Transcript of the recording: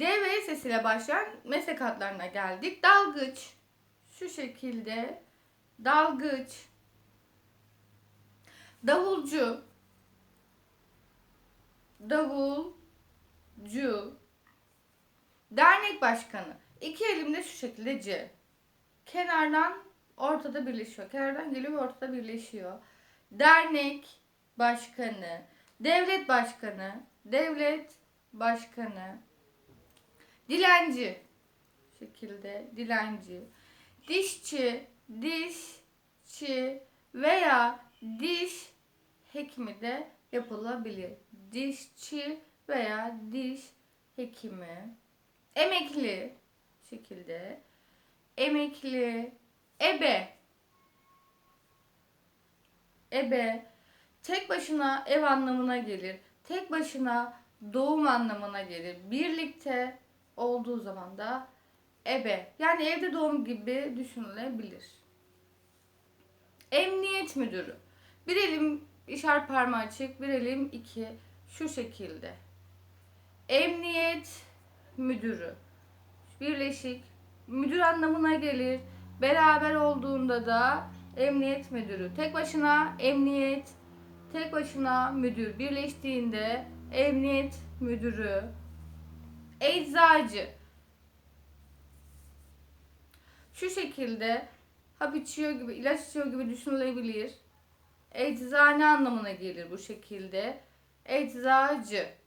D ve sesiyle başlayan meslek adlarına geldik. Dalgıç. Şu şekilde. Dalgıç. Davulcu. Davulcu. Dernek başkanı. İki elimde şu şekilde C. Kenardan ortada birleşiyor. Kenardan geliyor ve ortada birleşiyor. Dernek başkanı. Devlet başkanı. Devlet başkanı. Dilenci. Şekilde dilenci. Dişçi, dişçi veya diş hekimi de yapılabilir. Dişçi veya diş hekimi. Emekli şekilde. Emekli, ebe. Ebe tek başına ev anlamına gelir. Tek başına doğum anlamına gelir. Birlikte olduğu zaman da ebe. Yani evde doğum gibi düşünülebilir. Emniyet müdürü. Bir elim işaret parmağı açık, bir elim iki. Şu şekilde. Emniyet müdürü. Birleşik. Müdür anlamına gelir. Beraber olduğunda da emniyet müdürü. Tek başına emniyet, tek başına müdür. Birleştiğinde emniyet müdürü. Eczacı. Şu şekilde hap içiyor gibi, ilaç içiyor gibi düşünülebilir. Eczane anlamına gelir bu şekilde. Eczacı.